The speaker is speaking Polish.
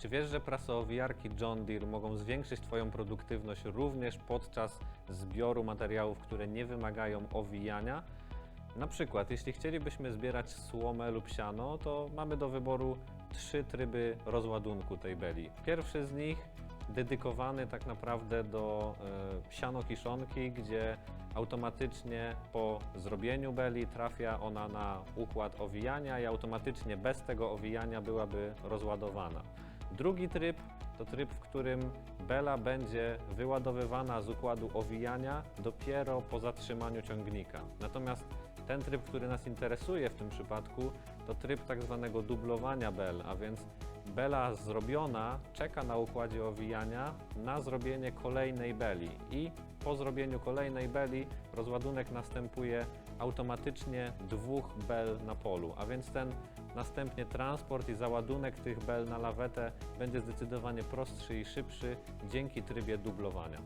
Czy wiesz, że prasowijarki John Deere mogą zwiększyć Twoją produktywność również podczas zbioru materiałów, które nie wymagają owijania? Na przykład, jeśli chcielibyśmy zbierać słomę lub siano, to mamy do wyboru trzy tryby rozładunku tej beli. Pierwszy z nich dedykowany tak naprawdę do e, siano-kiszonki, gdzie automatycznie po zrobieniu beli trafia ona na układ owijania i automatycznie bez tego owijania byłaby rozładowana. Drugi tryb to tryb, w którym bela będzie wyładowywana z układu owijania dopiero po zatrzymaniu ciągnika. Natomiast ten tryb, który nas interesuje w tym przypadku, to tryb tak zwanego dublowania bel, a więc bela zrobiona czeka na układzie owijania na zrobienie kolejnej beli i po zrobieniu kolejnej beli rozładunek następuje automatycznie dwóch bel na polu, a więc ten następnie transport i załadunek tych bel na lawetę będzie zdecydowanie prostszy i szybszy dzięki trybie dublowania.